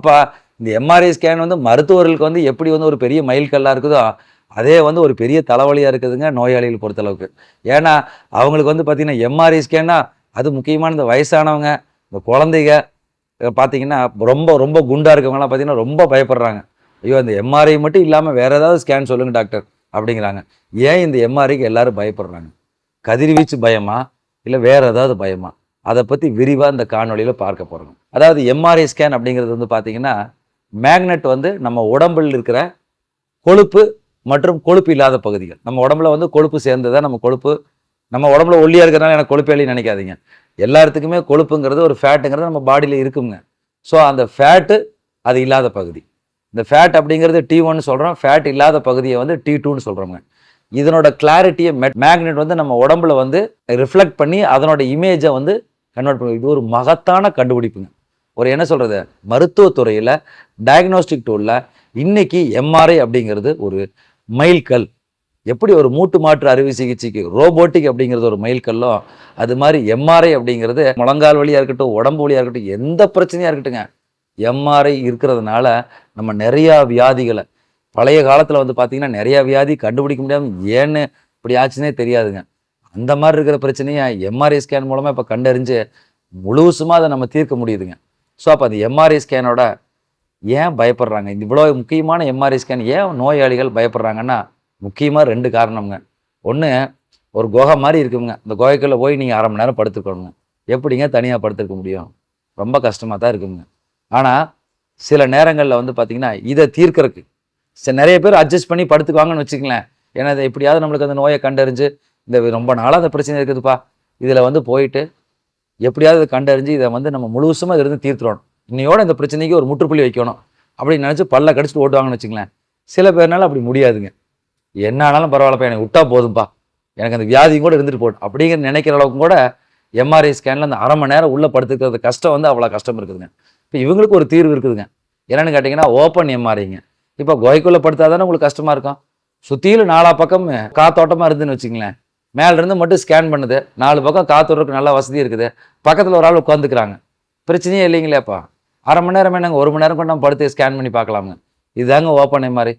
அப்போ இந்த MRI scan வந்து மருத்துவர்களுக்கு வந்து எப்படி வந்து ஒரு பெரிய மைல்கல்லாக இருக்குதோ அதே வந்து ஒரு பெரிய தலைவலியாக இருக்குதுங்க நோயாளிகள் பொறுத்தளவுக்கு. ஏன்னா அவங்களுக்கு வந்து பார்த்தீங்கன்னா எம்ஆர்ஐ ஸ்கேன்னா அது முக்கியமான இந்த வயசானவங்க இந்த குழந்தைங்க பார்த்தீங்கன்னா ரொம்ப ரொம்ப குண்டாக இருக்கவங்களாம் பார்த்தீங்கன்னா ரொம்ப பயப்படுறாங்க. ஐயோ அந்த எம்ஆர்ஐ மட்டும் இல்லாமல் வேறு ஏதாவது ஸ்கேன் சொல்லுங்கள் டாக்டர் அப்படிங்கிறாங்க. ஏன் இந்த எம்ஆர்ஐக்கு எல்லாரும் பயப்படுறாங்க? கதிர்வீச்சு பயமா? இல்லை வேறு ஏதாவது பயமா? அதை பற்றி விரிவாக இந்த காணொலியில் பார்க்க போகிறோம் அதாவது எம்ஆர்ஐ ஸ்கேன் அப்படிங்கிறது வந்து பார்த்தீங்கன்னா மேக்னெட் வந்து நம்ம உடம்பில் இருக்கிற கொழுப்பு மற்றும் கொழுப்பு இல்லாத பகுதிகள். நம்ம உடம்புல வந்து கொழுப்பு சேர்ந்ததா நம்ம கொழுப்பு நம்ம உடம்புல ஒல்லியாக இருக்கிறனால எனக்கு கொழுப்பு இல்லைன்னு நினைக்காதீங்க. எல்லாத்துக்குமே கொழுப்புங்கிறது ஒரு ஃபேட்டுங்கிறது நம்ம பாடியில் இருக்குங்க. ஸோ அந்த ஃபேட்டு அது இல்லாத பகுதி. இந்த ஃபேட் அப்படிங்கிறது டி ஒன்னு சொல்கிறோம் ஃபேட் இல்லாத பகுதியை வந்து டி டூன்னு சொல்கிறோங்க இதனோட கிளாரிட்டியை மேக்னெட் வந்து நம்ம உடம்புல வந்து ரிஃப்ளெக்ட் பண்ணி அதனோட இமேஜை வந்து கன்வெர்ட் பண்ணி இது ஒரு மகத்தான கண்டுபிடிப்புங்க. ஒரு என்ன சொல்கிறது மருத்துவத்துறையில் டயக்னோஸ்டிக் டூலில் இன்னைக்கு எம்ஆர்ஐ அப்படிங்கிறது ஒரு மைல்கல் எப்படி ஒரு மூட்டு மாற்று அறுவை சிகிச்சைக்கு ரோபோட்டிக் அப்படிங்கிறது ஒரு மைல்கல்லோ அது மாதிரி எம்ஆர்ஐ அப்படிங்கிறது முழங்கால் வழியாக இருக்கட்டும் உடம்பு வழியாக இருக்கட்டும் எந்த பிரச்சனையாக இருக்கட்டுங்க எம்ஆர்ஐ இருக்கிறதுனால நம்ம நிறையா வியாதிகளை பழைய காலத்தில் வந்து பார்த்தீங்கன்னா நிறையா வியாதி கண்டுபிடிக்க முடியாமல் ஏன்னு இப்படி ஆச்சுன்னே தெரியாதுங்க. அந்த மாதிரி இருக்கிற பிரச்சனையை எம்ஆர்ஐ ஸ்கேன் மூலமாக இப்போ கண்டறிஞ்சு முழுசுமாக அதை நம்ம தீர்க்க முடியுதுங்க. ஸோ அப்போ அந்த எம்ஆர்ஐ ஸ்கேனோட ஏன் பயப்படுறாங்க? இந்த இவ்வளோ முக்கியமான எம்ஆர்ஐ ஸ்கேன் ஏன் நோயாளிகள் பயப்படுறாங்கன்னா முக்கியமாக ரெண்டு காரணம்ங்க. ஒன்று ஒரு குகை மாதிரி இருக்குங்க. இந்த குகைக்குள்ளே போய் நீங்கள் அரை மணி நேரம் படுத்துக்கணுங்க. எப்படிங்க தனியாக படுத்துக்க முடியும்? ரொம்ப கஷ்டமாக தான் இருக்குங்க. ஆனால் சில நேரங்களில் வந்து பார்த்தீங்கன்னா இதை தீர்க்கறதுக்கு சரி நிறைய பேர் அட்ஜஸ்ட் பண்ணி படுத்துக்குவாங்கன்னு வச்சுக்கங்களேன். ஏன்னா இதை எப்படியாவது நம்மளுக்கு அந்த நோயை கண்டறிஞ்சு இந்த ரொம்ப நாளாக அந்த பிரச்சனை இருக்குதுப்பா. இதில் வந்து போயிட்டு எப்படியாவது கண்டறிஞ்சு இதை வந்து நம்ம முழுசுமாக இதிலிருந்து தீர்த்துடணும். இன்னையோட இந்த பிரச்சனைக்கு ஒரு முற்றுப்புள்ளி வைக்கணும். அப்படின்னு நினச்சி பல்ல கடிச்சிட்டு ஓட்டுவாங்கன்னு வச்சுங்களேன் சில பேர்னால அப்படி முடியாதுங்க. என்ன ஆனாலும் பரவாயில்லப்பா எனக்கு விட்டா போதும்ப்பா எனக்கு அந்த வியாதியும் கூட இருந்துட்டு போடும் அப்படிங்கிற நினைக்கிற அளவுக்கு கூட எம்ஆர்ஐ ஸ்கேனில் அந்த அரை மணி நேரம் உள்ளே படுத்துக்கிறது கஷ்டம் வந்து அவ்வளோ கஷ்டம் இருக்குதுங்க. இப்போ இவங்களுக்கு ஒரு தீர்வு இருக்குதுங்க. என்னென்னு கேட்டிங்கன்னா ஓப்பன் எம்ஆர்ஐங்க இப்போ குகைக்குள்ளே படுத்தா தானே உங்களுக்கு கஷ்டமாக இருக்கும். சுற்றிலும் நாலா பக்கம் காத்தோட்டமாக இருந்துன்னு வச்சுங்களேன் மேலேருந்து மட்டும் ஸ்கேன் பண்ணுது. நாலு பக்கம் காத்துறதுக்கு நல்லா வசதி இருக்குது. பக்கத்தில் ஒரு ஆள் உட்காந்துக்கிறாங்க பிரச்சனையே இல்லைங்களேப்பா. அரை மணி நேரமே நாங்கள் ஒரு மணி நேரம் கூட நம்ம படுத்து ஸ்கேன் பண்ணி பார்க்கலாமுங்க. இதுதாங்க ஓப்பன் மாதிரி